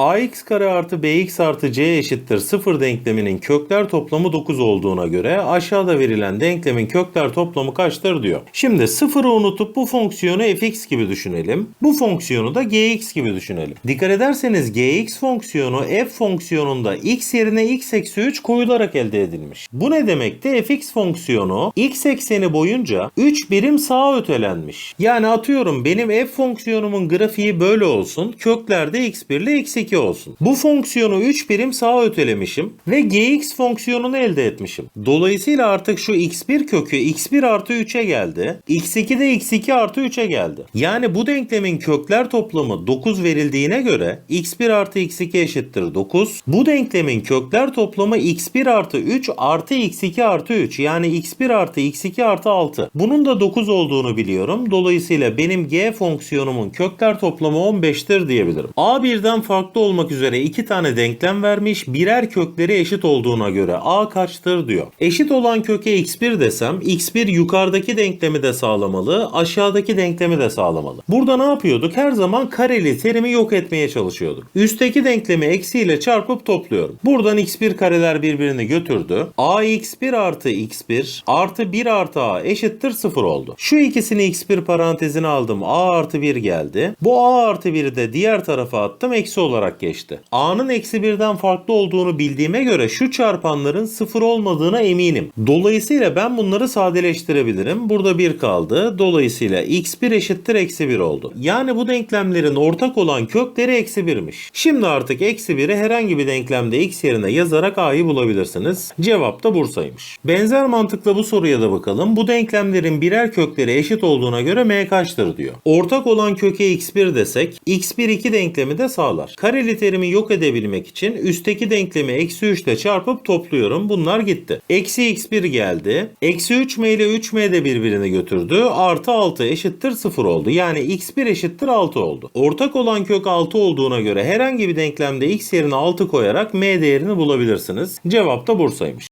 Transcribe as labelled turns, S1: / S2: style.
S1: ax kare artı bx artı c eşittir 0 denkleminin kökler toplamı 9 olduğuna göre aşağıda verilen denklemin kökler toplamı kaçtır diyor. Şimdi 0'ı unutup bu fonksiyonu fx gibi düşünelim. Bu fonksiyonu da gx gibi düşünelim. Dikkat ederseniz gx fonksiyonu f fonksiyonunda x yerine x eksi 3 koyularak elde edilmiş. Bu ne demekti? fx fonksiyonu x ekseni boyunca 3 birim sağa ötelenmiş. Yani atıyorum benim f fonksiyonumun grafiği böyle olsun. Köklerde x1 ile x2 olsun. Bu fonksiyonu 3 birim sağa ötelemişim ve gx fonksiyonunu elde etmişim. Dolayısıyla artık şu x1 kökü x1 artı 3'e geldi. x2 de x2 artı 3'e geldi. Yani bu denklemin kökler toplamı 9 verildiğine göre x1 artı x2 eşittir 9. Bu denklemin kökler toplamı x1 artı 3 artı x2 artı 3 yani x1 artı x2 artı 6. Bunun da 9 olduğunu biliyorum. Dolayısıyla benim g fonksiyonumun kökler toplamı 15'tir diyebilirim. A birden farklı olmak üzere iki tane denklem vermiş. Birer kökleri eşit olduğuna göre a kaçtır diyor. Eşit olan köke x1 desem x1 yukarıdaki denklemi de sağlamalı, aşağıdaki denklemi de sağlamalı. Burada ne yapıyorduk? Her zaman kareli terimi yok etmeye çalışıyorduk. Üstteki denklemi eksiyle çarpıp topluyorum. Buradan x1 kareler birbirini götürdü. a x1 artı x1 artı 1 artı a eşittir 0 oldu. Şu ikisini x1 parantezine aldım. a artı 1 geldi. Bu a artı 1'i de diğer tarafa attım. Eksi olarak geçti. a'nın eksi 1'den farklı olduğunu bildiğime göre şu çarpanların 0 olmadığına eminim. Dolayısıyla ben bunları sadeleştirebilirim. Burada 1 kaldı. Dolayısıyla x1 eşittir eksi 1 oldu. Yani bu denklemlerin ortak olan kökleri eksi 1'miş. Şimdi artık eksi 1'i herhangi bir denklemde x yerine yazarak a'yı bulabilirsiniz. Cevap da Bursa'ymış. Benzer mantıkla bu soruya da bakalım. Bu denklemlerin birer kökleri eşit olduğuna göre m kaçtır diyor. Ortak olan köke x1 desek x1 2 denklemi de sağlar. Kareli terimi yok edebilmek için üstteki denklemi eksi 3 ile çarpıp topluyorum. Bunlar gitti. Eksi x1 geldi. Eksi 3m ile 3m de birbirini götürdü. Artı 6 eşittir 0 oldu. Yani x1 eşittir 6 oldu. Ortak olan kök 6 olduğuna göre herhangi bir denklemde x yerine 6 koyarak m değerini bulabilirsiniz. Cevap da Bursa'ymış.